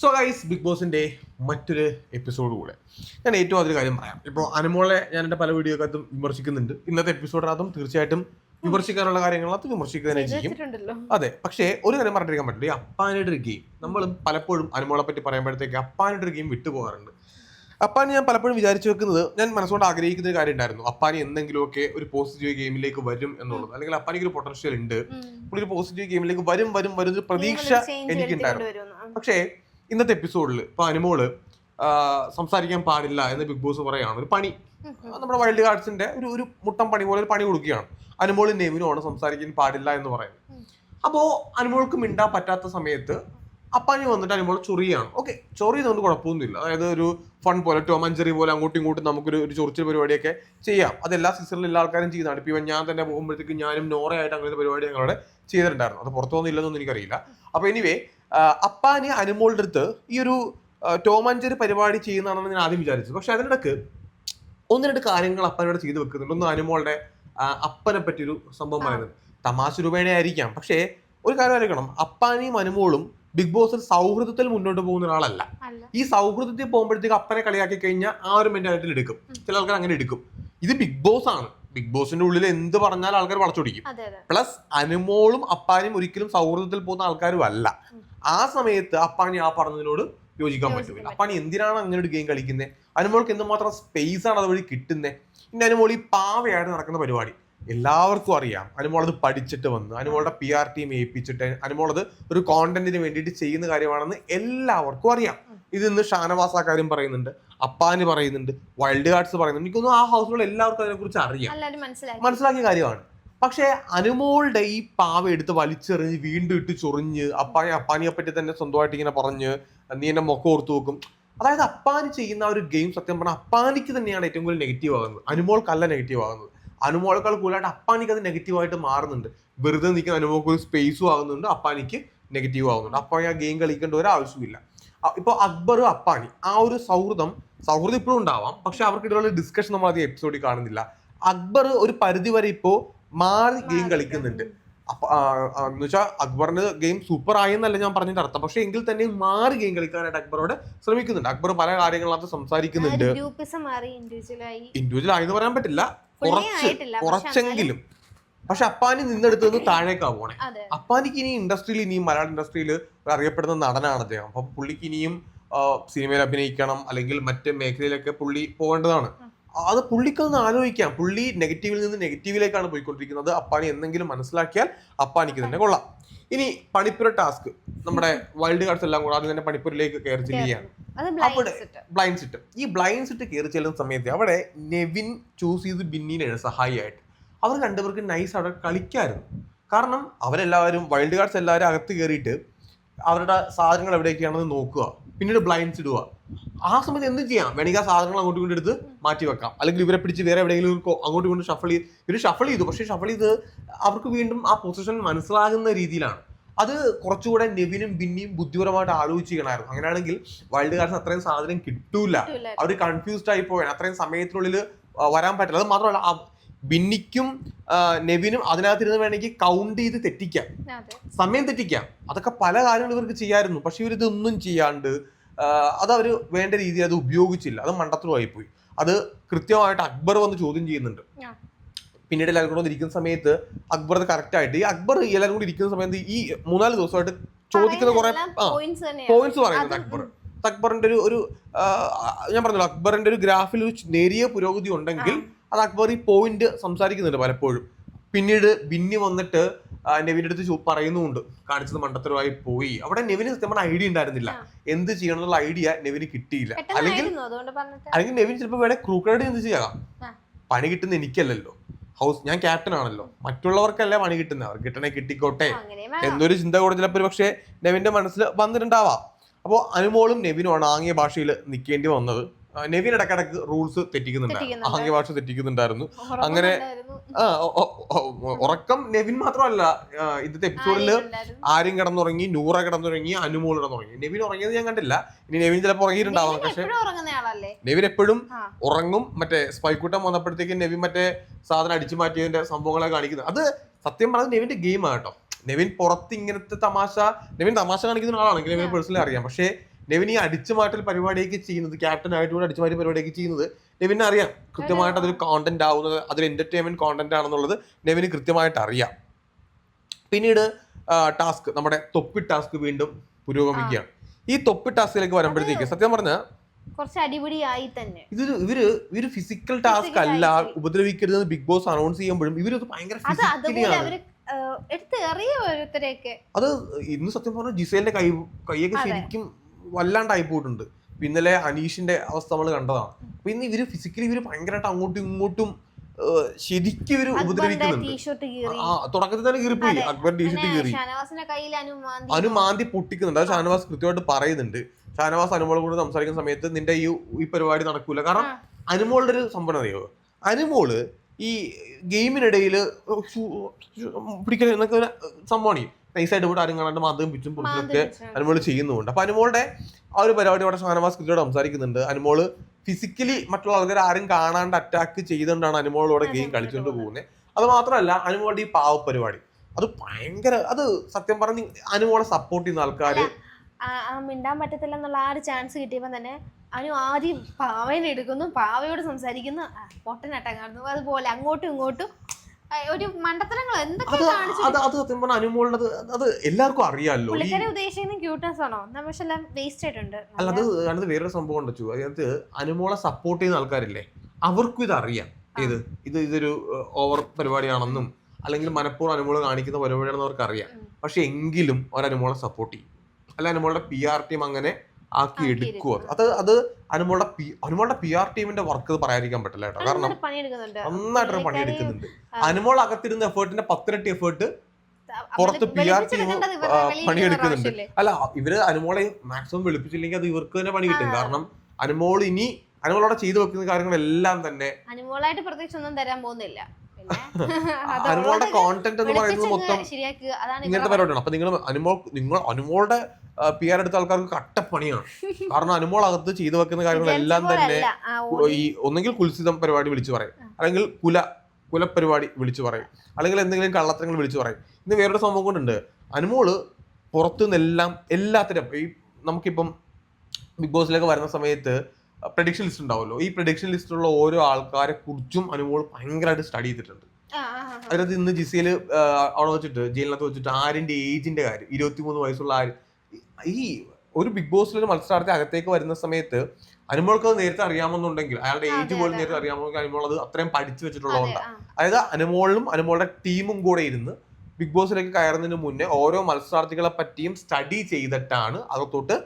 So guys big ബോസിന്റെ മറ്റൊരു episode കൂടെ. ഞാൻ ഏറ്റവും അതിൽ കാര്യം പറയാം. ഇപ്പോൾ അനുമോളെ ഞാൻ എന്റെ പല വീഡിയോക്കകത്തും വിമർശിക്കുന്നുണ്ട്. ഇന്നത്തെ എപ്പിസോഡിനകത്തും തീർച്ചയായിട്ടും വിമർശിക്കാനുള്ള കാര്യങ്ങളകത്ത് വിമർശിക്കുക തന്നെ ചെയ്യും. അതെ പക്ഷേ ഒരു കാര്യം പറഞ്ഞിരിക്കാൻ പറ്റില്ല. ഈ അപ്പാനയുടെ ഒരു ഗെയിം നമ്മൾ പലപ്പോഴും അനുമോളെ പറ്റി പറയുമ്പോഴത്തേക്ക് അപ്പാനയുടെ ഒരു ഗെയിം വിട്ടുപോകാറുണ്ട് അപ്പാൻ ഞാൻ പലപ്പോഴും വിചാരിച്ചു വെക്കുന്നത് ഞാൻ മനസ്സുകൊണ്ട് ആഗ്രഹിക്കുന്ന ഒരു കാര്യം ഉണ്ടായിരുന്നു. അപ്പാനി എന്തെങ്കിലുമൊക്കെ ഒരു പോസിറ്റീവ് ഗെയിമിലേക്ക് വരും എന്നുള്ളത്. അല്ലെങ്കിൽ അപ്പാനിക്ക് ഒരു പൊട്ടൻഷ്യൽ ഉണ്ട്. പുള്ളി ഒരു പോസിറ്റീവ് ഗെയിമിലേക്ക് വരും വരും വരും ഒരു പ്രതീക്ഷ എനിക്കുണ്ടായിരുന്നു. പക്ഷേ ഇന്നത്തെ എപ്പിസോഡിൽ ഇപ്പൊ അനുമോൾ സംസാരിക്കാൻ പാടില്ല എന്ന് ബിഗ് ബോസ് പറയാണ് ഒരു പണി. നമ്മുടെ വൈൽഡ് കാർഡ്സിന്റെ ഒരു ഒരു മുട്ടം പണി പോലെ ഒരു പണി കൊടുക്കുകയാണ്. അനുമോളി നെയ്മിനും ആണ് സംസാരിക്കാൻ പാടില്ല എന്ന് പറയുന്നത്. അപ്പോ അനുമോൾക്ക് മിണ്ടാൻ പറ്റാത്ത സമയത്ത് അപ്പാനി വന്നിട്ട് അനുമോൾ ചൊറിയാണ്. ഓക്കെ ചൊറി ചെയ്തുകൊണ്ട് കുഴപ്പമൊന്നുമില്ല. അതായത് ഒരു ഫൺ പോലെ ടോമഞ്ചറി പോലെ അങ്ങോട്ടും ഇങ്ങോട്ടും നമുക്കൊരു ഒരു ചൊറിച്ചിൽ പരിപാടിയൊക്കെ ചെയ്യാം. അതെല്ലാ സീസണിലും എല്ലാ ആൾക്കാരും ചെയ്യുന്നതാണ്. ഇപ്പൊ ഞാൻ തന്നെ പോകുമ്പോഴത്തേക്ക് ഞാനും നോറയായിട്ട് അങ്ങനത്തെ പരിപാടി ഞങ്ങളുടെ ചെയ്തിട്ടുണ്ടായിരുന്നു. അത് പുറത്തു വന്നില്ലെന്നൊന്നും എനിക്കറിയില്ല. അപ്പൊ എനിവേ അപ്പാനി അനുമോളുടെ അടുത്ത് ഈ ഒരു ടോമാഞ്ചേരി പരിപാടി ചെയ്യുന്നതാണെന്ന് ഞാൻ ആദ്യം വിചാരിച്ചു. പക്ഷെ അതിനിടക്ക് ഒന്ന് രണ്ട് കാര്യങ്ങൾ അപ്പനോട് ചെയ്തു വെക്കുന്നുണ്ട്. ഒന്ന് അനുമോളുടെ അപ്പനെ പറ്റിയൊരു സംഭവമായിരുന്നു. തമാശ രൂപേണ ആയിരിക്കാം പക്ഷേ ഒരു കാര്യം അറിയിക്കണം. അപ്പാനിയും അനുമോളും ബിഗ് ബോസിൽ സൗഹൃദത്തിൽ മുന്നോട്ട് പോകുന്ന ഒരാളല്ല. ഈ സൗഹൃദത്തിൽ പോകുമ്പോഴത്തേക്ക് അപ്പനെ കളിയാക്കി കഴിഞ്ഞാൽ ആ ഒരു മെന്റാലിറ്റിയിൽ എടുക്കും. ചില ആൾക്കാർ അങ്ങനെ എടുക്കും. ഇത് ബിഗ് ബോസ് ആണ്. ബിഗ് ബോസിന്റെ ഉള്ളിൽ എന്ത് പറഞ്ഞാൽ ആൾക്കാർ വളച്ചൊടിക്കും. പ്ലസ് അനുമോളും അപ്പാനും ഒരിക്കലും സൗഹൃദത്തിൽ പോകുന്ന ആൾക്കാരും അല്ല. ആ സമയത്ത് അപ്പാണി ആ പറഞ്ഞതിനോട് യോജിക്കാൻ പറ്റില്ല പറ്റൂല. അപ്പാനി എന്തിനാണ് അങ്ങനെ ഒരു ഗെയിം കളിക്കുന്നത് അനുമോൾക്ക് എന്തുമാത്രം സ്പേസ് ആണ് അതുവഴി കിട്ടുന്നത് പിന്നെ അനുമോൾ ഈ പാവയായിട്ട് നടക്കുന്ന പരിപാടി. എല്ലാവർക്കും അറിയാം. അനുമോൾ അത് പഠിച്ചിട്ട് വന്ന് അനുമോളുടെ പി ആർ ടീം ഏൽപ്പിച്ചിട്ട് അനുമോൾ അത് ഒരു കോണ്ടന്റിന് വേണ്ടിയിട്ട് ചെയ്യുന്ന കാര്യമാണെന്ന് എല്ലാവർക്കും അറിയാം. ഇത് ഇന്ന് ഷാനവാസ് കാര്യം പറയുന്നുണ്ട് അപ്പാന് പറയുന്നുണ്ട് വൈൽഡ് കാർഡ്സ് പറയുന്നുണ്ട്. എനിക്കൊന്നും ആ ഹൗസിലുള്ള എല്ലാവർക്കും അതിനെക്കുറിച്ച് അറിയാം. മനസ്സിലാക്കിയ കാര്യമാണ്. പക്ഷേ അനുമോളുടെ ഈ പാവ എടുത്ത് വലിച്ചെറിഞ്ഞ് വീണ്ടും ഇട്ട് ചൊറിഞ്ഞ് അപ്പായ അപ്പാനിയെ പറ്റി തന്നെ സ്വന്തമായിട്ട് ഇങ്ങനെ പറഞ്ഞ് നീ എന്നെ മൊക്ക ഓർത്തു നോക്കും അതായത് അപ്പാനി ചെയ്യുന്ന ഒരു ഗെയിം സത്യം പറഞ്ഞാൽ അപ്പാനിക്ക് തന്നെയാണ് ഏറ്റവും കൂടുതൽ നെഗറ്റീവ് ആകുന്നത്. അനുമോൾക്കല്ല നെഗറ്റീവ് ആകുന്നത്. അനുമോളേക്കാൾ കൂടുതലായിട്ട് അപ്പാനിക്ക് അത് നെഗറ്റീവ് ആയിട്ട് മാറുന്നുണ്ട്. വെറുതെ നിൽക്കുന്ന അനുമോൾക്ക് ഒരു സ്പേസും ആകുന്നുണ്ട് അപ്പാനിക്ക് നെഗറ്റീവ് ആകുന്നുണ്ട്. അപ്പാനി ആ ഗെയിം കളിക്കേണ്ട ഒരു ആവശ്യമില്ല ഇപ്പോൾ അക്ബറും അപ്പാനി ആ ഒരു സൗഹൃദം സൗഹൃദം ഇപ്പോഴും ഉണ്ടാവാം. പക്ഷെ അവർക്കിടയിലുള്ള ഡിസ്കഷൻ നമ്മൾ അധികം എപ്പിസോഡിൽ കാണുന്നില്ല. അക്ബർ ഒരു പരിധി വരെ ഇപ്പോ മാറി ഗെയിം കളിക്കുന്നുണ്ട്. അപ്പൊ എന്ന് വെച്ചാൽ അക്ബറിന് ഗെയിം സൂപ്പർ ആയി എന്നല്ല ഞാൻ പറഞ്ഞിട്ട് അർത്ഥം. പക്ഷെ എങ്കിൽ തന്നെ മാറി ഗെയിം കളിക്കാനായിട്ട് അക്ബറോട് ശ്രമിക്കുന്നുണ്ട്. അക്ബർ പല കാര്യങ്ങളകത്ത് സംസാരിക്കുന്നുണ്ട്. ഇൻഡിവിജ്വൽ ആയി. എന്ന് ആയെന്ന് പറയാൻ പറ്റില്ല. കുറച്ച് കുറച്ചെങ്കിലും. പക്ഷെ അപ്പാനി നിന്നെടുത്ത് നിന്ന് താഴേക്കാ പോണേ. അപ്പാനിക്ക് ഇനി ഇൻഡസ്ട്രിയിൽ ഇനിയും മലയാള ഇൻഡസ്ട്രിയിൽ അറിയപ്പെടുന്ന നടനാണ് അദ്ദേഹം. അപ്പൊ പുള്ളിക്ക് ഇനിയും സിനിമയിൽ അഭിനയിക്കണം അല്ലെങ്കിൽ മറ്റ് മേഖലയിലൊക്കെ പുള്ളി പോകേണ്ടതാണ്. അത് പുള്ളിക്കൊന്ന് ആലോചിക്കാം. പുള്ളി നെഗറ്റീവിൽ നിന്ന് നെഗറ്റീവിലേക്കാണ് പോയിക്കൊണ്ടിരിക്കുന്നത്. അപ്പാണി എന്തെങ്കിലും മനസ്സിലാക്കിയാൽ അപ്പാണിക്ക് തന്നെ കൊള്ളാം. ഇനി പണിപ്പുര ടാസ്ക് നമ്മുടെ വൈൽഡ് കാർഡ്സ് എല്ലാം കൂടെ ആദ്യം തന്നെ പണിപ്പുരയിലേക്ക് കയറി ചെല്ലുകയാണ്. അവിടെ ബ്ലൈൻഡ് ബ്ലൈൻഡ് സിറ്റ് ഈ ബ്ലൈൻഡ് സിറ്റ് കയറി ചെല്ലുന്ന സമയത്ത് അവിടെ നെവിൻ ചൂസ് ചെയ്ത് ബിന്നിനെയാണ് സഹായിയായിട്ട്. അവർ രണ്ടുപേർക്ക് നൈസ് അവിടെ കളിക്കായിരുന്നു. കാരണം അവരെല്ലാവരും വൈൽഡ് കാർഡ്സ് എല്ലാവരും അകത്ത് കയറിയിട്ട് അവരുടെ സാധനങ്ങൾ എവിടെയൊക്കെയാണെന്ന് നോക്കുക. പിന്നീട് ബ്ലൈൻഡ്സ് ഇടുക. ആ സമയത്ത് എന്ത് ചെയ്യാം. വേണമെങ്കിൽ ആ സാധനങ്ങൾ അങ്ങോട്ട് കൊണ്ട് എടുത്ത് മാറ്റി വെക്കാം. അല്ലെങ്കിൽ ഇവരെ പിടിച്ച് വേറെ എവിടെയെങ്കിലും അങ്ങോട്ട് കൊണ്ട് ഷഫിൾ ചെയ്ത് ഇവർ ഷഫിൾ ചെയ്തു. പക്ഷേ ഷഫിൾ ചെയ്ത് അവർക്ക് വീണ്ടും ആ പൊസിഷൻ മനസ്സിലാകുന്ന രീതിയിലാണ്. അത് കുറച്ചുകൂടെ നെവിനും ബിന്നിയും ബുദ്ധിപരമായിട്ട് ആലോചിച്ച് ചെയ്യണമായിരുന്നു. അങ്ങനെയാണെങ്കിൽ വൈൽഡ് കാർഡ്സ് അത്രയും സാധനം കിട്ടൂല. അവർ കൺഫ്യൂസ്ഡ് ആയി പോയാണ് അത്രയും സമയത്തിനുള്ളിൽ വരാൻ പറ്റില്ല. അത് മാത്രമല്ല ബിന്നിക്കും നെവിനും അതിനകത്തിരുന്ന് വേണമെങ്കിൽ കൗണ്ട് ചെയ്ത് തെറ്റിക്കാം. സമയം തെറ്റിക്കാം. അതൊക്കെ പല കാര്യങ്ങളും ഇവർക്ക് ചെയ്യായിരുന്നു. പക്ഷെ ഇവരിതൊന്നും ചെയ്യാണ്ട് അത് അവർ വേണ്ട രീതിയിൽ അത് ഉപയോഗിച്ചില്ല. അത് മണ്ടത്തരമായിപ്പോയി. അത് കൃത്യമായിട്ട് അക്ബർ വന്ന് ചോദ്യം ചെയ്യുന്നുണ്ട്. പിന്നീട് എല്ലാവരും കൂടെ ഇരിക്കുന്ന സമയത്ത് അക്ബർ അത് കറക്റ്റ് ആയിട്ട് ഈ അക്ബർ എല്ലാവരും കൂടി ഇരിക്കുന്ന സമയത്ത് ഈ മൂന്നാൽ ദിവസമായിട്ട് ചോദിക്കുന്ന കുറെ പോയിന്റ്സ് പറയുന്നുണ്ട് അക്ബർ. അക്ബറിന്റെ ഒരു ഒരു ഞാൻ പറഞ്ഞല്ലോ അക്ബറിന്റെ ഒരു ഗ്രാഫിൽ ഒരു നേരിയ പുരോഗതി ഉണ്ടെങ്കിൽ അത് അക്ബർ ഈ പോയിന്റ് സംസാരിക്കുന്നുണ്ട് പലപ്പോഴും. പിന്നീട് ബിന്നി വന്നിട്ട് ആ, നെവിന്റെ അടുത്ത് പറയുന്നുമുണ്ട്. കാണിച്ചത് മണ്ടത്തരമായി പോയി. അവിടെ നെവിന് സത്യം പറഞ്ഞ ഐഡിയ ഉണ്ടായിരുന്നില്ല. എന്ത് ചെയ്യണം എന്നുള്ള ഐഡിയ നെവിന് കിട്ടിയില്ല. അല്ലെങ്കിൽ അല്ലെങ്കിൽ നെവിൻ ചിലപ്പോൾ വേണേ ക്രൂക്കറായിട്ട് എന്ത് ചെയ്യാം? പണി കിട്ടുന്ന എനിക്കല്ലല്ലോ. ഹൗസ് ഞാൻ ക്യാപ്റ്റൻ ആണല്ലോ. മറ്റുള്ളവർക്കല്ലേ പണി കിട്ടുന്നത്? അവർ കിട്ടണേ കിട്ടിക്കോട്ടെ. എന്നൊരു ചിന്ത കൂടെ ചിലപ്പോൾ പക്ഷേ നെവിന്റെ മനസ്സിൽ വന്നിട്ടുണ്ടാവാം. അപ്പോൾ അനുമോളും നെവിനുമാണ് ആംഗ്യ ഭാഷയിൽ നിൽക്കേണ്ടി വന്നത്. നെവിൻ ഇടക്കിടക്ക് റൂൾസ് തെറ്റിക്കുന്നുണ്ടായിരുന്നു. തെറ്റിക്കുന്നുണ്ട്. ആംഗ്യ ഭാഷ തെറ്റിക്കുന്നുണ്ടായിരുന്നു അങ്ങനെ ആ ഉറക്കം നെവിൻ മാത്രമല്ല ഇന്നത്തെ എപ്പിസോഡിൽ. ആരും കിടന്നുറങ്ങി നൂറ കിടന്നുറങ്ങി അനുമോൾ കിടന്നുറങ്ങി. നെവിൻ ഉറങ്ങിയത് ഞാൻ കണ്ടില്ല. ഇനി നെവിൻ ചിലപ്പോൾ ഉറങ്ങിയിട്ടുണ്ടാവാം. പക്ഷെ നെവിൻ എപ്പോഴും ഉറങ്ങും. മറ്റേ സ്പൈക്കൂട്ടം വന്നപ്പോഴത്തേക്കും നെവിൻ മറ്റേ സാധനം അടിച്ചു മാറ്റിയതിന്റെ സംഭവങ്ങളെ കാണിക്കുന്നത് അത് സത്യം പറഞ്ഞത് നെവിന്റെ ഗെയിമാണ് കേട്ടോ. നെവിൻ പുറത്ത് ഇങ്ങനത്തെ തമാശ നെവിൻ തമാശ കാണിക്കുന്ന ആളാണെങ്കിൽ നെവിൻ പേഴ്സണലി അറിയാം. പക്ഷേ നെവിൻ ഈ അടിച്ചുമാറ്റൽ പരിപാടിയൊക്കെ ചെയ്യുന്നത് ക്യാപ്റ്റൻ ആയിട്ട് കൂടെ അടിച്ചുമാറ്റൽ പരിപാടിയൊക്കെ ചെയ്യുന്നത് നെവിന് അറിയാം. കൃത്യമായിട്ട് അതൊരു കോണ്ടന്റ് ആവുന്നത് അതൊരു എന്റർടൈൻമെന്റ് കോണ്ടന്റ് ആണെന്നുള്ളത് നെവിന് കൃത്യമായിട്ട് അറിയാം. പിന്നീട് ടാസ്ക് നമ്മുടെ തൊപ്പി ടാസ്ക് വീണ്ടും പുരോഗമിക്കുകയാണ്. ഈ തൊപ്പി ടാസ്കിലേക്ക് വരുമ്പോഴത്തേക്ക് സത്യം പറഞ്ഞാൽ കുറച്ച് അടിപിടിയായി തന്നെ. ഇതൊരു ഇവർ ഇവർ ഫിസിക്കൽ ടാസ്ക് അല്ല ഉപദ്രവിക്കരുതെന്ന് ബിഗ് ബോസ് അനൗൺസ് ചെയ്യുമ്പോഴും ഇവർ ഭയങ്കര എടുത്ത് എറിയ ഓരോരുത്തരെയൊക്കെ. അത് ഇന്ന് സത്യം പറഞ്ഞാൽ ജിസേലിന്റെ കൈ കൈയൊക്കെ ശരിക്കും വല്ലാണ്ടായി പോയിട്ടുണ്ട്. ഇന്നലെ അനീഷിന്റെ അവസ്ഥ നമ്മൾ കണ്ടതാണ്. അപ്പൊ ഇന്ന് ഇവർ ഫിസിക്കലി ഇവർ ഭയങ്കരമായിട്ട് അങ്ങോട്ടും ഇങ്ങോട്ടും ശരിക്കും ഇവർ ഉപദ്രവിക്കുന്നുണ്ട്. ആ തുടക്കത്തിൽ തന്നെ കീറിപ്പോയി. പോയി അക്ബർ ടീഷർട്ട് കീറി. അനുമാന്തി അനു മാന്തി. പൊട്ടിക്കുന്നുണ്ട്. അത് ഷാനവാസ് കൃത്യമായിട്ട് പറയുന്നുണ്ട്. ഷാനവാസ് അനുമോൾ കൂടെ സംസാരിക്കുന്ന സമയത്ത് നിന്റെ ഈ ഈ പരിപാടി നടക്കൂല. കാരണം. അനുമോളുടെ ഒരു സംഭവം അറിയോ? അനുമോൾ ഈ ഗെയിമിനിടയിൽ പിടിക്കൽ എന്നൊക്കെ സംഭവമാണ്. നൈസായിട്ട് ഇവിടെ ആരും കാണാണ്ട് മാതവും പിച്ചും മാന്തി പൊടിച്ചൊക്കെ അനുമോൾ ചെയ്യുന്നുണ്ട്. അപ്പൊ അനുമോളുടെ ആ ഒരു പരിപാടി അവിടെ ഷാനവാസ് കൃത്യമായിട്ട് സംസാരിക്കുന്നുണ്ട്. അനുമോൾ ഫിസിക്കലി മറ്റുള്ള ആൾക്കാർ ആരും കാണാണ്ട് അറ്റാക്ക് ചെയ്തുകൊണ്ടാണ് അനുമോളോടെ ഗെയിം കളിച്ചുകൊണ്ട് പോകുന്നത് അത് മാത്രമല്ല അനുമോളുടെ ഈ പാവ പരിപാടി. അത് ഭയങ്കര അത് സത്യം പറഞ്ഞ് അനുമോളെ സപ്പോർട്ട് ചെയ്യുന്ന ആൾക്കാര് മിണ്ടാൻ പറ്റത്തില്ല എന്നുള്ള ആ ഒരു ചാൻസ് കിട്ടിയപ്പോ തന്നെ അനു ആദ്യം പാവേനെ എടുക്കുന്നു പാവയോട് സംസാരിക്കുന്നു. പൊട്ടനട്ടങ്ങാടുന്നു അതുപോലെ അങ്ങോട്ടും ഇങ്ങോട്ടും ഒരു മണ്ടത്തരങ്ങൾ എന്തൊക്കെ അത് അത് സത്യം പറഞ്ഞാൽ അനുമോളുടെ അത് എല്ലാവർക്കും അറിയാമല്ലോ പുള്ളിക്കാരെ ഉദ്ദേശിക്കുന്ന ക്യൂട്ട്നെസ് ആണോ? പക്ഷെ എല്ലാം വേസ്റ്റ് ആയിട്ടുണ്ട്. അല്ല അത് അതിനകത്ത് വേറൊരു സംഭവം ഉണ്ട് ചു. അതിനകത്ത് അനുമോളെ സപ്പോർട്ട് ചെയ്യുന്ന ആൾക്കാരില്ലേ അവർക്കും ഇത് അറിയാം. ഇത് ഇത് ഇതൊരു ഓവർ പരിപാടിയാണെന്നും അല്ലെങ്കിൽ മനഃപൂർവം അനുമോൾ കാണിക്കുന്ന പരിപാടിയാണെന്ന് അവർക്ക് അറിയാം. പക്ഷെ എങ്കിലും അവർ അനുമോളെ സപ്പോർട്ട് ചെയ്യും. അല്ല അനുമോളുടെ പി ആർ ടീം അങ്ങനെ ആക്കി എടുക്കുക എടുക്കും. അത് അത് അനുമോളുടെ പി അനുമോളുടെ പി ആർ ടീമിന്റെ വർക്ക് പറയാതിരിക്കാൻ പറ്റില്ല കേട്ടോ. കാരണം നന്നായിട്ട് പണിയെടുക്കുന്നുണ്ട്. അനുമോൾ അകത്തിരുന്ന എഫേർട്ടിന്റെ പത്തിരട്ടി എഫേർട്ട് പുറത്ത് പി ആർ ടീം പണിയെടുക്കുന്നുണ്ട്. അല്ല ഇവർ അനുമോളെ മാക്സിമം വെളുപ്പിച്ചില്ലെങ്കിൽ അത് ഇവർക്ക് തന്നെ പണി കിട്ടും. കാരണം അനുമോൾ ഇനി അനുമോളോടെ ചെയ്തു വെക്കുന്ന കാര്യങ്ങളെല്ലാം തന്നെ അനുമോളായിട്ട് പ്രത്യേകിച്ച് ഒന്നും തരാൻ പോകുന്നില്ല. അനുമോളുടെ കോണ്ടന്റ് എന്ന് പറയുന്നത് മൊത്തം ഇങ്ങനത്തെ പരിപാടിയാണ്. അപ്പൊ നിങ്ങൾ അനുമോൾ നിങ്ങൾ അനുമോളുടെ പി ആർ എടുത്ത ആൾക്കാർക്ക് കട്ടപ്പണിയാണ്. കാരണം അനുമോൾ അകത്ത് ചെയ്തു വെക്കുന്ന കാര്യങ്ങളെല്ലാം തന്നെ. ഈ ഒന്നെങ്കിൽ കുൽസിതം പരിപാടി വിളിച്ചു പറയും. അല്ലെങ്കിൽ കുല കുലപരിപാടി വിളിച്ചു പറയും. അല്ലെങ്കിൽ എന്തെങ്കിലും കള്ളത്തരങ്ങൾ വിളിച്ചു പറയും. ഇന്ന് വേറൊരു സംഭവം കൊണ്ടുണ്ട്. അനുമോൾ പുറത്തുനിന്നെല്ലാം എല്ലാത്തിനും ഈ നമുക്കിപ്പം ബിഗ് ബോസിലേക്ക് വരുന്ന സമയത്ത് പ്രഡിക്ഷൻ ലിസ്റ്റ് ഉണ്ടാവുമല്ലോ. ഈ പ്രഡിക്ഷൻ ലിസ്റ്റിലുള്ള ഓരോ ആൾക്കാരെ കുറിച്ചും അനുമോൾ ഭയങ്കരമായിട്ട് സ്റ്റഡി ചെയ്തിട്ടുണ്ട്. അതിനകത്ത് ഇന്ന് ജിസിയിൽ അവിടെ വെച്ചിട്ട് ജയിലിനകത്ത് വെച്ചിട്ട് ആരിന്റെ ഏജിന്റെ കാര്യം ഇരുപത്തിമൂന്ന് വയസ്സുള്ള ആര് ഈ ഒരു ബിഗ് ബോസിൽ ഒരു മത്സരാർത്ഥി അകത്തേക്ക് വരുന്ന സമയത്ത് അനുമോൾക്ക് അത് നേരത്തെ അറിയാമെന്നുണ്ടെങ്കിൽ അയാളുടെ ഏജ് പോലും. നേരത്തെ അറിയാമെങ്കിൽ അനുമോൾ അത് അത്രയും പഠിച്ചു വെച്ചിട്ടുള്ളതുകൊണ്ടാണ് അതായത് അനുമോളിലും അനുമോളുടെ ടീമും കൂടെ ഇരുന്ന് ബിഗ് ബോസിലേക്ക് കയറുന്നതിന് മുന്നേ ഓരോ മത്സരാർത്ഥികളെ പറ്റിയും സ്റ്റഡി ചെയ്തിട്ടാണ് അകത്തോട്ട്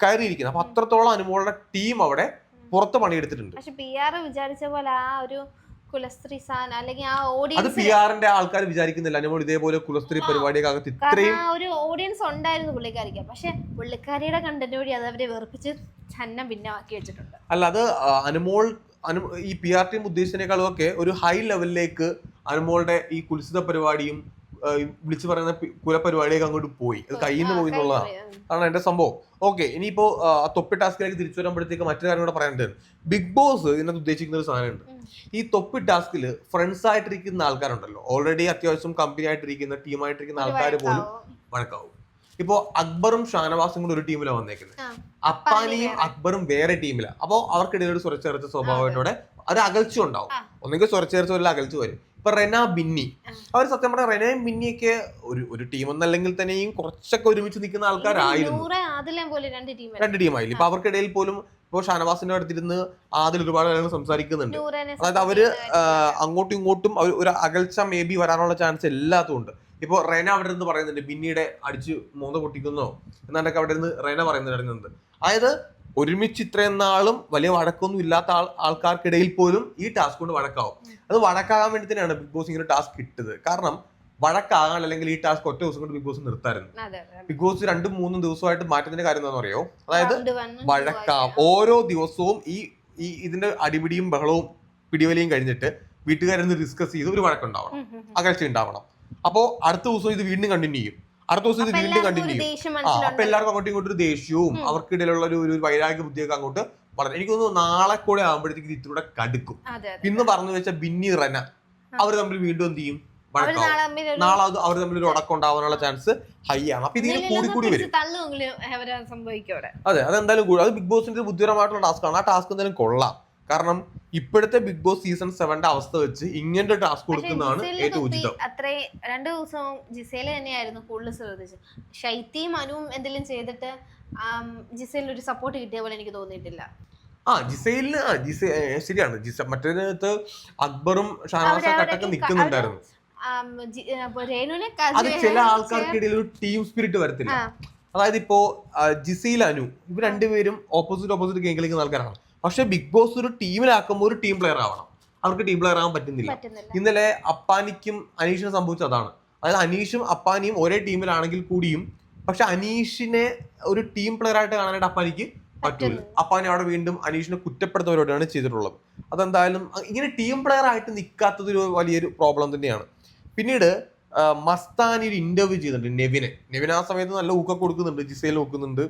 കയറിയിരിക്കുന്നത്. അപ്പൊ അത്രത്തോളം അനുമോളുടെ ടീം അവിടെ പുറത്ത് പണിയെടുത്തിട്ടുണ്ട്. പക്ഷെ പി ആർ വിചാരിച്ച പോലെ ആ ഒരു കുലസ്ത്രീ സാധനം അല്ലെങ്കിൽ ആ അത് ഓഡിയൻസ് ആറിന്റെ ആൾക്കാർ വിചാരിക്കുന്നില്ല. നമ്മൾ ഇതേപോലെ കുലസ്ത്രീ. പരിപാടിയൊക്കെ അകത്ത് കാരണം ഇത്രയും ആ ഒരു ഓഡിയൻസ് ഉണ്ടായിരുന്നു പുള്ളിക്കാരിക്ക്. പക്ഷെ പുള്ളിക്കാരിയുടെ കണ്ടന്റ് വഴി അത് അവരെ വെറുപ്പിച്ച് ഛന്നം ഭിന്നമാക്കി വെച്ചിട്ടുണ്ട്. അല്ല അത് ആ, അനുമോൾ അനു ഈ പി ആർ ടീം ഉദ്ദേശിച്ചതിനേക്കാളും ഒക്കെ ഒരു ഹൈ ലെവലിലേക്ക് അനുമോളുടെ ഈ കുൽസിത പരിപാടിയും വിളിച്ചു പറയുന്ന കുലപരിപാടിയൊക്കെ അങ്ങോട്ട് പോയി. അത് കയ്യിൽ നിന്ന് പോയി എന്നുള്ളതാണ് അതാണ് എന്റെ സംഭവം. ഓക്കെ ഇനിയിപ്പോ ആ, തൊപ്പി ടാസ്കിലേക്ക് തിരിച്ചു വരുമ്പോഴത്തേക്ക് മറ്റൊരു കാര്യം കൂടെ പറയാനുണ്ട്. ബിഗ് ബോസ് ഇതിനകത്ത് ഉദ്ദേശിക്കുന്ന ഒരു സാധനമുണ്ട്. ഈ തൊപ്പി ടാസ്കിൽ ഫ്രണ്ട്സ് ആയിട്ടിരിക്കുന്ന ആൾക്കാരുണ്ടല്ലോ. ഓൾറെഡി അത്യാവശ്യം കമ്പനി ആയിട്ടിരിക്കുന്ന ടീമായിട്ടിരിക്കുന്ന ആൾക്കാർ പോലും വഴക്കാവും. ഇപ്പോ അക്ബറും ഷാനവാസും കൂടെ ഒരു ടീമിലാണ് വന്നേക്കുന്നത് അപ്പാനിയും അക്ബറും വേറെ ടീമിലാണ് അപ്പോൾ അവർക്കിടയിൽ ഒരു സ്വരച്ചേർച്ച സ്വഭാവത്തോടെ ഒരു അകൽച്ച ഉണ്ടാവും. ഒന്നെങ്കിൽ സ്വരച്ചേർച്ച ഒരു അകൽച്ച വരും. ഇപ്പൊ റെന ബിന്നി. അവർ സത്യം പറഞ്ഞ റെനയും ബിന്നിയൊക്കെ ഒരു ഒരു ടീം എന്നല്ലെങ്കിൽ തന്നെയും കുറച്ചൊക്കെ ഒരുമിച്ച് നിൽക്കുന്ന ആൾക്കാരായിരുന്നു. രണ്ട് ടീമായില്ല ഇപ്പൊ അവർക്കിടയിൽ പോലും ഇപ്പോൾ ഷാനവാസിന്റെ അടുത്തിരുന്ന് ആദ്യം ഒരുപാട് കാര്യങ്ങൾ സംസാരിക്കുന്നുണ്ട്. അതായത് അവർ അങ്ങോട്ടും ഇങ്ങോട്ടും അവർ ഒരു അകൽച്ച മേ ബി വരാനുള്ള ചാൻസ് എല്ലാത്തും ഉണ്ട്. ഇപ്പൊ റെന അവിടെ നിന്ന് പറയുന്നുണ്ട് ബിന്നിയുടെ അടിച്ച് മൂന്ന് പൊട്ടിക്കുന്നോ. എന്നാണ്ടൊക്കെ അവിടെ നിന്ന് റെന പറയുന്നുണ്ട് അതായത് ഒരുമിച്ച് ഇത്രയും നാളും വലിയ വഴക്കൊന്നും ഇല്ലാത്ത ആൾ ആൾക്കാർക്കിടയിൽ പോലും ഈ ടാസ്ക് കൊണ്ട് വഴക്കാവും. അത് വഴക്കാകാൻ വേണ്ടി തന്നെയാണ് ബിഗ് ബോസ് ഇങ്ങനെ ടാസ്ക് ഇട്ടത് കാരണം വഴക്കാകാൻ അല്ലെങ്കിൽ ഈ ടാസ്ക് ഒറ്റ ദിവസം കൊണ്ട് ബിഗ് ബോസ് നിർത്തായിരുന്നു. അതെ ബിഗ് ബോസ് രണ്ടും മൂന്നും ദിവസമായിട്ട് മാറ്റത്തിന്റെ കാര്യം എന്താണെന്ന് അറിയോ? അതായത് വഴക്കാം. ഓരോ ദിവസവും ഈ ഈ ഇതിന്റെ അടിപിടിയും ബഹളവും പിടിവലിയും കഴിഞ്ഞിട്ട് വീട്ടുകാരെന്ന് ഡിസ്കസ് ചെയ്ത് ഒരു വഴക്കുണ്ടാവണം. അകൽച്ച ഉണ്ടാവണം അപ്പോ അടുത്ത ദിവസം ഇത് വീണ്ടും കണ്ടിന്യൂ ചെയ്യും. അടുത്ത ദിവസം ഇത് വീണ്ടും കണ്ടിന്യൂ ചെയ്യും. ആ അപ്പൊ എല്ലാവർക്കും അങ്ങോട്ടും ഇങ്ങോട്ടും ഒരു ദേഷ്യവും അവർക്കിടയിലുള്ള ഒരു ഒരു വൈരാഗ്യ ബുദ്ധിയൊക്കെ അങ്ങോട്ട് വളരെ. എനിക്ക് തോന്നുന്നു നാളെ കൂടെ ആകുമ്പോഴത്തേക്ക് ഇത് ഇത്തിലൂടെ കടുക്കും. ഇന്ന് പറഞ്ഞു വെച്ച ബിന്നി റന അവർ തമ്മിൽ വീണ്ടും എന്ത് ചെയ്യും? വഴക്കാവും. നാളെ അത് അവർ തമ്മിൽ ഒരു ഉടക്കം ഉണ്ടാവാനുള്ള ചാൻസ് ഹൈ ആണ്. അപ്പൊ ഇതിന് കൂടി കൂടി വരും. അതെ അതെന്തായാലും അത് ബിഗ് ബോസിന്റെ ബുദ്ധിപരമായിട്ടുള്ള ടാസ്ക് ആണ്. ആ ടാസ്ക് എന്തായാലും കൊള്ളാം. കാരണം ഇപ്പോഴത്തെ ബിഗ് ബോസ് സീസൺ സെവന്റെ അവസ്ഥ വെച്ച് ഇങ്ങനത്തെ ടാസ്ക് കൊടുക്കുന്നതാണ് ഏറ്റവും ഉചിതം. അത്രേ രണ്ടു ദിവസവും ജിസേൽ തന്നെയായിരുന്നു കൂടുതൽ ശ്രദ്ധിച്ചത്. ഷൈത്തിയും അനുവും എന്തെങ്കിലും ചെയ്തിട്ട് ജിസേലിന് ഒരു സപ്പോർട്ട് കിട്ടിയ പോലെ എനിക്ക് തോന്നിയിട്ടില്ല. ആ ജിസൈലിന് ആ ജിസ ശരിയാണ്. ജിസ മറ്റേതിനകത്ത് അക്ബറും ഷാനവാസും കട്ടൊക്കെ നിൽക്കുന്നുണ്ടായിരുന്നു അത് ചില ആൾക്കാർക്കിടയിൽ ഒരു ടീം സ്പിരിറ്റ് വരത്തില്ല. അതായത് ഇപ്പോ ആ, ജിസയിൽ അനു ഇവർ രണ്ടുപേരും ഓപ്പോസിറ്റ് ഓപ്പോസിറ്റ് ഗെയിം കളിക്കുന്ന ആൾക്കാരാണ്. പക്ഷെ ബിഗ് ബോസ് ഒരു ടീമിലാക്കുമ്പോൾ ഒരു ടീം പ്ലെയർ ആവണം. അവർക്ക് ടീം പ്ലെയർ ആവാൻ പറ്റുന്നില്ല. ഇന്നലെ അപ്പാനിക്കും അനീഷിനും സംഭവിച്ചത് അതാണ്. അതായത് അനീഷും അപ്പാനിയും ഒരേ ടീമിലാണെങ്കിൽ കൂടിയും പക്ഷെ അനീഷിനെ ഒരു ടീം പ്ലെയർ ആയിട്ട് കാണാനായിട്ട് അപ്പാനിക്ക് പറ്റൂല. അപ്പാനി അവിടെ വീണ്ടും അനീഷിനെ കുറ്റപ്പെടുത്തുന്നവരോടാണ് ചെയ്തിട്ടുള്ളത്. അതെന്തായാലും ഇങ്ങനെ ടീം പ്ലെയർ ആയിട്ട് നിൽക്കാത്തത് ഒരു വലിയൊരു പ്രോബ്ലം തന്നെയാണ്. പിന്നീട് മസ്താനി ഒരു ഇന്റർവ്യൂ ചെയ്തിട്ടുണ്ട് നെവിനെ. നെവിൻ ആ സമയത്ത് നല്ല ഊക്ക കൊടുക്കുന്നുണ്ട് ജിസയിൽ നോക്കുന്നുണ്ട്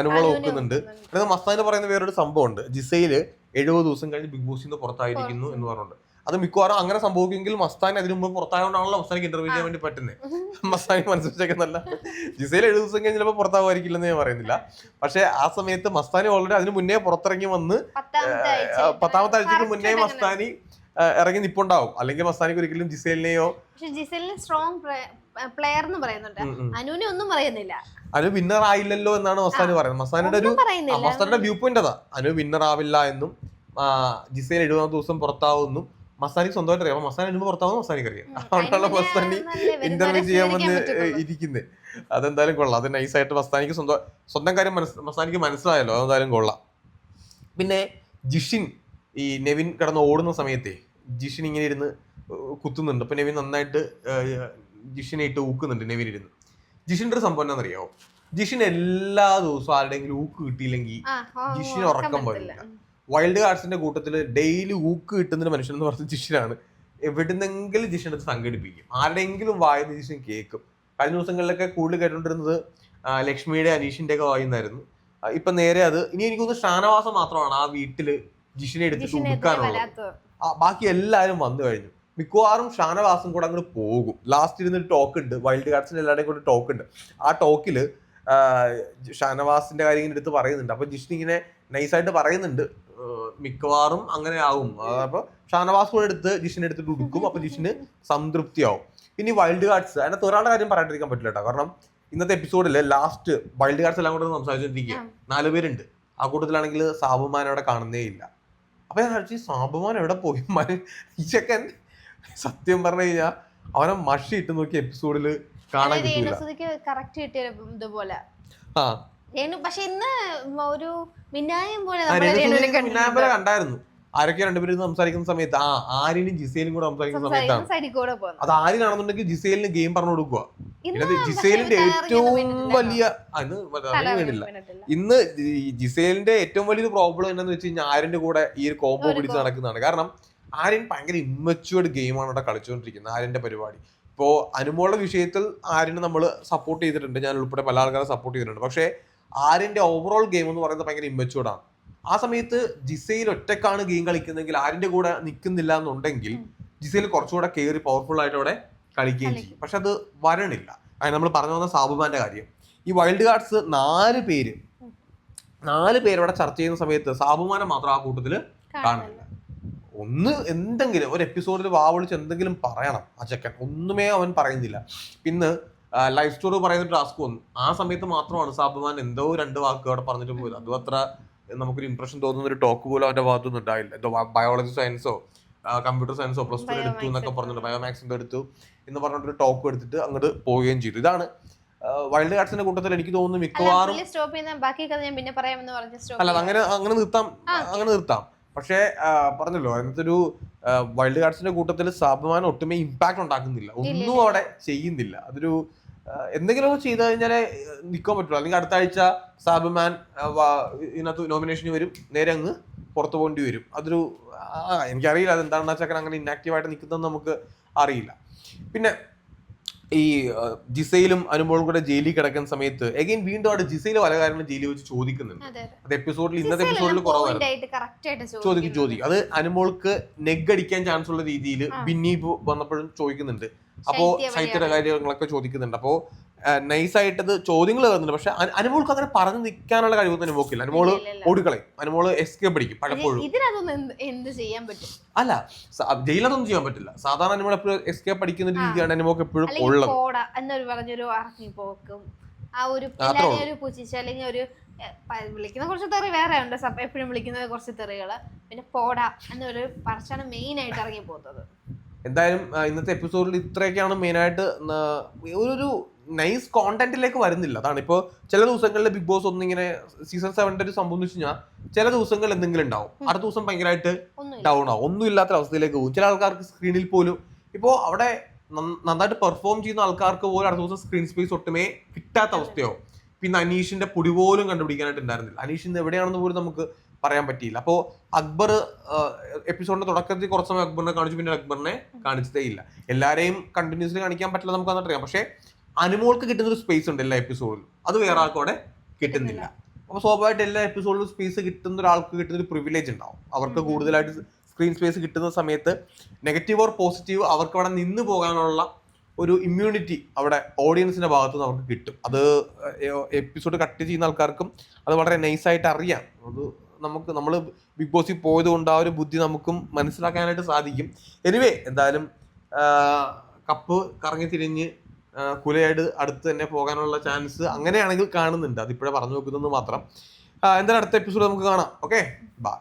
അനുമോള ഊക്കുന്നുണ്ട്. അതായത് മസ്താനി പറയുന്ന വേറൊരു സംഭവം ഉണ്ട് ജിസയിൽ എഴുപത് ദിവസം കഴിഞ്ഞ് ബിഗ് ബോസിൽ നിന്ന് പുറത്തായിരിക്കുന്നു എന്ന് പറഞ്ഞിട്ടുണ്ട്. അത് മിക്കവാറും അങ്ങനെ സംഭവിക്കുമെങ്കിൽ മസ്താൻ അതിനു മുമ്പ് പുറത്തായതുകൊണ്ടാണല്ലോ മസ്താനിക്ക് ഇന്റർവ്യൂ ചെയ്യാൻ വേണ്ടി പറ്റുന്നത് മസ്താനി മനസ്സിലാക്കുന്നല്ല ജിസയിൽ എഴുപത് ദിവസം കഴിഞ്ഞ് ചിലപ്പോൾ പുറത്താവുമായിരിക്കില്ലെന്ന് ഞാൻ പറയുന്നില്ല. പക്ഷെ ആ സമയത്ത് മസ്താനി ഓൾറെഡി അതിന് മുന്നേ പുറത്തിറങ്ങി വന്ന് പത്താമത്തെ ആഴ്ചക്ക് മുന്നേ മസ്താനി ഇറങ്ങി നിപ്പുണ്ടാവും. അല്ലെങ്കിൽ മസ്താനിക്ക് ഒരിക്കലും ജിസേലിനെയോ പക്ഷെ ജിസലിന് സ്ട്രോങ് പ്ലെയർ എന്ന് പറയുന്നുണ്ട്. അനുവിനെ ഒന്നും പറയുന്നില്ല. അനു വിന്നർ ആയില്ലല്ലോ എന്നാണ് മസ്താനി പറയുന്നത്. മസ്താനിയുടെ ഒരു മസ്താനിയുടെ വ്യൂ പോയിന്റ് അതാ. അനു വിന്നർ ആവില്ല എന്നും ജിസേൽ എഴുപതാം ദിവസം പുറത്താവുന്നു. മസാനിക്ക് സ്വന്തമായിട്ട് അറിയാം. മസാനി എഴുതുമ്പോൾ പുറത്താവുന്നു മസാനിക്ക് അറിയാം. അതുകൊണ്ടാണ് മസ്താനി ഇന്റർവ്യൂ ചെയ്യാൻ വന്ന് ഇരിക്കുന്നത് അതെന്തായാലും കൊള്ളാം. അത് നൈസായിട്ട് മസ്താനിക്ക് സ്വന്തം സ്വന്തം കാര്യം മനസ് മസ്താനിക്ക് മനസ്സിലായല്ലോ. അതെന്തായാലും കൊള്ളാം. പിന്നെ ജിഷിൻ ഈ നെവിൻ കിടന്ന് ഓടുന്ന സമയത്തെ ജിഷിൻ ഇങ്ങനെ ഇരുന്ന് കുത്തുന്നുണ്ട്. അപ്പൊ നെവിൻ നന്നായിട്ട് ജിഷിനെ ഇട്ട് ഊക്കുന്നുണ്ട്. നെവിൻ ഇരുന്ന്. ജിഷിന്റെ ഒരു സംഭവം എന്താണെന്നറിയോ? ജിഷിൻ എല്ലാ ദിവസവും ആരുടെയെങ്കിലും ഊക്ക് കിട്ടിയില്ലെങ്കിൽ ജിഷിന് ഉറക്കം പോയില്ല വൈൽഡ് കാർഡ്സിന്റെ കൂട്ടത്തിൽ ഡെയിലി ഊക്ക് കിട്ടുന്ന മനുഷ്യൻ എന്ന് പറഞ്ഞ ജിഷിനാണ്. എവിടുന്നെങ്കിലും ജിഷിനെ അടുത്ത് സംഘടിപ്പിക്കും. ആരുടെയെങ്കിലും വായന ജിഷിൻ കേൾക്കും. കഴിഞ്ഞ ദിവസങ്ങളിലൊക്കെ കൂടുതൽ കേട്ടോണ്ടിരുന്നത് ലക്ഷ്മിയുടെ അനീഷിന്റെ ഒക്കെ വായുന്നായിരുന്നു ഇപ്പൊ നേരെ അത് ഇനി എനിക്ക് തോന്നുന്നു ഷാനവാസം മാത്രമാണ് ആ വീട്ടിൽ ജിഷിനെ എടുത്തിട്ട് ജിഷിന് ഉടുക്കാനുള്ളത്. ബാക്കി എല്ലാവരും വന്നു കഴിഞ്ഞു. മിക്കവാറും ഷാനവാസും കൂടെ അങ്ങോട്ട് പോകും. ലാസ്റ്റ് ഇരുന്ന് ടോക്ക് ഉണ്ട്. വൈൽഡ് കാർഡ്സിന്റെ എല്ലാവരുടെയും കൂടെ ടോക്ക് ഉണ്ട്. ആ ടോക്കിൽ ഷാനവാസിന്റെ കാര്യം ഇങ്ങനെ എടുത്ത് പറയുന്നുണ്ട്. അപ്പൊ ജിഷ്ണു ഇങ്ങനെ നൈസായിട്ട് പറയുന്നുണ്ട്. മിക്കവാറും അങ്ങനെ ആകും അപ്പോൾ അപ്പൊ ഷാനവാസ് കൂടെ എടുത്ത് ജിഷിനെ എടുത്തിട്ട് ഉടുക്കും. അപ്പൊ ജിഷിന് സംതൃപ്തിയാവും. ഇനി വൈൽഡ് കാർഡ്സ് അതിനകത്ത് ഒരാളുടെ കാര്യം പറയാണ്ടിരിക്കാൻ പറ്റില്ല കേട്ടോ കാരണം ഇന്നത്തെ എപ്പിസോഡിൽ ലാസ്റ്റ് വൈൽഡ് കാർഡ്സ് എല്ലാം കൂടെ സംസാരിച്ചോണ്ടിരിക്കുക നാലുപേരുണ്ട് നാല് പേരുണ്ട്. ആ കൂട്ടത്തിലാണെങ്കിൽ സാബുമാൻ അവിടെ കാണുന്നേ ഇല്ല. അപ്പൊ ഞാൻ ആലോചിച്ചു, സാബുമാൻ എവിടെ പോയി? ഈശക്കൻ ഈ ചെക്കൻ സത്യം പറഞ്ഞു കഴിഞ്ഞാൽ അവനെ മഷി ഇട്ട് നോക്കിയ എപ്പിസോഡിൽ കാണാൻ കറക്റ്റ് കിട്ടിയ ഇതുപോലെ. ആ. പക്ഷെ ഇന്ന് ഒരു മിന്നായം പോലെ കണ്ടായിരുന്നു. ആരൊക്കെ രണ്ടുപേരും സംസാരിക്കുന്ന സമയത്ത് ആ ആര്യനും ജിസേലും കൂടെ സംസാരിക്കുന്ന സമയത്താണ്. അത് ആര്യനാണെന്നുണ്ടെങ്കിൽ ജിസേലിന് ഗെയിം പറഞ്ഞു കൊടുക്കുക ജിസേലിന്റെ ഏറ്റവും വലിയ ആ, ഇന്ന് ജിസേലിന്റെ ഏറ്റവും വലിയൊരു പ്രോബ്ലം എന്താണെന്ന് വെച്ച് കഴിഞ്ഞാൽ ആര്യന്റെ കൂടെ ഈ ഒരു കോംബോ പിടിച്ച്. നടക്കുന്നതാണ്. കാരണം ആര്യൻ ഭയങ്കര ഇമ്മച്ചുവേർഡ് ഗെയിമാണ് അവിടെ കളിച്ചുകൊണ്ടിരിക്കുന്നത് ആര്യന്റെ പരിപാടി. ഇപ്പോ അനുമോളുടെ വിഷയത്തിൽ ആര്യനെ നമ്മൾ സപ്പോർട്ട് ചെയ്തിട്ടുണ്ട്. ഞാൻ ഉൾപ്പെടെ പല ആൾക്കാരെ സപ്പോർട്ട് ചെയ്തിട്ടുണ്ട്. പക്ഷേ ആര്യന്റെ ഓവറോൾ ഗെയിം എന്ന് പറയുന്നത് ഭയങ്കര ആണ്. ആ സമയത്ത് ജിസയിൽ ഒറ്റക്കാണ് ഗെയിം കളിക്കുന്നതെങ്കിൽ ആരിന്റെ കൂടെ നിൽക്കുന്നില്ല എന്നുണ്ടെങ്കിൽ. ജിസയിൽ കുറച്ചുകൂടെ കയറി പവർഫുൾ ആയിട്ട് അവിടെ കളിക്കുകയും കളിക്കും. ചെയ്യും. പക്ഷെ അത് വരണില്ല. അത് നമ്മൾ പറഞ്ഞു വന്ന സാബുമാന്റെ കാര്യം. ഈ വൈൽഡ് കാർഡ്സ് നാല് പേര് നാല് പേരവിടെ ചർച്ച ചെയ്യുന്ന സമയത്ത് സാബുമാനെ മാത്രം ആ കൂട്ടത്തിൽ കാണുന്നില്ല. ഒന്ന് എന്തെങ്കിലും ഒരു എപ്പിസോഡിൽ വാവളിച്ച് എന്തെങ്കിലും പറയണം ആ ചെക്കൻ. ഒന്നുമേ അവൻ പറയുന്നില്ല. പിന്നെ ലൈഫ് സ്റ്റോറി പറയുന്ന ടാസ്ക് വന്നു. ആ സമയത്ത് മാത്രമാണ് സാബുമാൻ എന്തോ രണ്ട് വാക്കുകൾ അവിടെ പറഞ്ഞിട്ട് പോയത്. അതും അത്ര നമുക്കൊരു ഇംപ്രഷൻ തോന്നുന്ന ഒരു ടോക്ക് പോലും അവന്റെ ഭാഗത്തുനിന്ന് ഉണ്ടായില്ല എന്തോ ബയോളജി സയൻസോ കമ്പ്യൂട്ടർ സയൻസോ പ്ലസ് ടു എടുത്തു എന്നൊക്കെ പറഞ്ഞിട്ട് പറഞ്ഞിട്ട് ബയോമാക്സിന്റെ എടുത്തു എന്ന് പറഞ്ഞിട്ട് ഒരു ടോക്ക് എടുത്തിട്ട് അങ്ങോട്ട് പോവുകയും ചെയ്തു. ഇതാണ് വൈൽഡ് കാർഡ്സിന്റെ കൂട്ടത്തിൽ എനിക്ക് തോന്നുന്നു മിക്കവാറും സ്റ്റോപ്പ് ബാക്കി ഞാൻ പിന്നെ അല്ല അങ്ങനെ അങ്ങനെ നിർത്താം. അങ്ങനെ നിർത്താം. പക്ഷേ പറഞ്ഞല്ലോ അതിനകത്ത് ഒരു വൈൽഡ് കാർഡ്സിന്റെ കൂട്ടത്തിൽ സ്ഥാപനം ഒട്ടുമേ ഇമ്പാക്ട് ഉണ്ടാക്കുന്നില്ല. ഒന്നും അവിടെ ചെയ്യുന്നില്ല. അതൊരു ആ, എന്തെങ്കിലും ഒക്കെ ചെയ്തു കഴിഞ്ഞാലേ നിൽക്കാൻ പറ്റുള്ളൂ. അല്ലെങ്കിൽ അടുത്ത ആഴ്ച സാബുമാൻ ഇതിനകത്ത് നോമിനേഷന് വരും. നേരെ അങ്ങ് പുറത്തു പോകേണ്ടി വരും. അതൊരു എനിക്കറിയില്ല അതെന്താണെന്ന് വെച്ചാൽ അങ്ങനെ ഇന്നാക്റ്റീവ് ആയിട്ട് നിൽക്കുന്നതെന്ന് നമുക്ക് അറിയില്ല. പിന്നെ ഈ ജിസയിലും അനുമോളും കൂടെ ജയിലിൽ കിടക്കുന്ന സമയത്ത് എഗൈൻ വീണ്ടും അവിടെ ജിസയിൽ പല കാര്യങ്ങളും ജയിലിൽ വെച്ച് ചോദിക്കുന്നുണ്ട്. അതെ എപ്പിസോഡിൽ ഇന്നത്തെ എപ്പിസോഡിൽ കുറവായിരുന്നു ചോദിക്കും. ചോദിക്കും. അത് അനുമോൾക്ക് നെഗ് അടിക്കാൻ ചാൻസ് ഉള്ള രീതിയിൽ. ബിന്നി വന്നപ്പോഴും ചോദിക്കുന്നുണ്ട്. അപ്പോ ശൈത്യ ശൈത്യയുടെ കാര്യങ്ങളൊക്കെ ചോദിക്കുന്നുണ്ട്. അപ്പോ നൈസായിട്ടത് ചോദ്യങ്ങൾ വരുന്നുണ്ട് പക്ഷെ അനു- അനുമോൾക്ക് അങ്ങനെ പറഞ്ഞു നിൽക്കാനുള്ള കഴിവൊന്നും അനുഭവിക്കില്ല അനുമോൾ. ഓടിക്കളയും. അനുമോൾ എസ്കേപ്പ് പഠിക്കും പലപ്പോഴും. അല്ല ജയിലതൊന്നും ചെയ്യാൻ പറ്റില്ല. സാധാരണ അനുമോൾ എപ്പോഴും എസ്കേപ്പ് പഠിക്കുന്ന ഒരു രീതിയാണ് അനുമോക്ക് എപ്പോഴും ഉള്ളത്. പറഞ്ഞൊരു ഇറങ്ങി പോക്കും ആ ഒരു ഒരു പുച്ഛിച്ച് അല്ലെങ്കിൽ ഒരു വിളിക്കുന്ന കുറച്ച് തെറി വേറെ ഉണ്ട്. എപ്പോഴും വിളിക്കുന്നത് കുറച്ച് തെറികൾ. പിന്നെ പോടാ എന്നൊരു പറച്ചാണ് മെയിൻ ആയിട്ട് ഇറങ്ങി പോകുന്നത് എന്തായാലും ഇന്നത്തെ എപ്പിസോഡിൽ ഇത്രയൊക്കെയാണ് മെയിനായിട്ട് ഒരു നൈസ് കോണ്ടന്റിലേക്ക് വരുന്നില്ല. അതാണ് ഇപ്പോൾ ചില ദിവസങ്ങളിൽ ബിഗ് ബോസ് ഒന്നിങ്ങനെ സീസൺ സെവന്റെ ഒരു സംഭവം എന്ന് വെച്ച് കഴിഞ്ഞാൽ ചില ദിവസങ്ങളിൽ എന്തെങ്കിലും ഉണ്ടാവും. അടുത്ത ദിവസം ഭയങ്കരമായിട്ട് ഡൗൺ ആവും. ഒന്നും ഇല്ലാത്ത അവസ്ഥയിലേക്ക് പോകും. ചില ആൾക്കാർക്ക് സ്ക്രീനിൽ പോലും ഇപ്പോൾ അവിടെ നന്നായിട്ട് പെർഫോം ചെയ്യുന്ന ആൾക്കാർക്ക് പോലും അടുത്ത ദിവസം സ്ക്രീൻ സ്പേസ് ഒട്ടുമേ കിട്ടാത്ത അവസ്ഥയോ പിന്നെ അനീഷിന്റെ പൊടി പോലും കണ്ടുപിടിക്കാനായിട്ട് ഉണ്ടായിരുന്നില്ല. അനീഷ് ഇന്ന് എവിടെയാണെന്ന് പോലും നമുക്ക് പറയാൻ പറ്റിയില്ല. അപ്പോ അക്ബർ എപ്പിസോഡിന്റെ തുടക്കത്തിൽ കുറച്ച് സമയം അക്ബറിനെ കാണിച്ചു പിന്നെ അക്ബറിനെ കാണിച്ചതേ ഇല്ല എല്ലാരെയും കണ്ടിന്യൂസ്ലി കാണിക്കാൻ പറ്റില്ല നമുക്ക് അറിയാം. പക്ഷേ അനുമോൾക്ക് കിട്ടുന്ന ഒരു സ്പേസ് ഉണ്ട് എല്ലാ എപ്പിസോഡിലും അത് വേറെ ആർക്കും അവിടെ കിട്ടുന്നില്ല. അപ്പോൾ സ്വാഭാവികമായിട്ട് എല്ലാ എപ്പിസോഡിലും സ്പേസ് കിട്ടുന്ന ഒരാൾക്ക് കിട്ടുന്ന ഒരു പ്രിവിലേജ് ഉണ്ടാവും. അവർക്ക് കൂടുതലായിട്ട് സ്ക്രീൻ സ്പേസ് കിട്ടുന്ന സമയത്ത് നെഗറ്റീവ് ഓർ പോസിറ്റീവ് അവർക്ക് അവിടെ നിന്ന് പോകാനുള്ള ഒരു ഇമ്മ്യൂണിറ്റി അവിടെ ഓഡിയൻസിന്റെ ഭാഗത്ത് നിന്ന് അവർക്ക് കിട്ടും. അത് എപ്പിസോഡ് കട്ട് ചെയ്യുന്ന ആൾക്കാർക്കും അത് വളരെ നൈസായിട്ട് അറിയാം. അത് നമുക്ക് നമ്മൾ ബിഗ് ബോസിൽ പോയത് കൊണ്ട് ആ ഒരു ബുദ്ധി നമുക്കും മനസ്സിലാക്കാനായിട്ട് സാധിക്കും. എനിവേ എന്തായാലും കപ്പ് കറങ്ങി തിരിഞ്ഞ് കുലയായിട്ട് അടുത്ത് തന്നെ പോകാനുള്ള ചാൻസ് അങ്ങനെയാണെങ്കിൽ കാണുന്നുണ്ട്. അതിപ്പോഴേ പറഞ്ഞു നോക്കുന്നത് മാത്രം. എന്തായാലും അടുത്ത എപ്പിസോഡ് നമുക്ക് കാണാം. Okay bye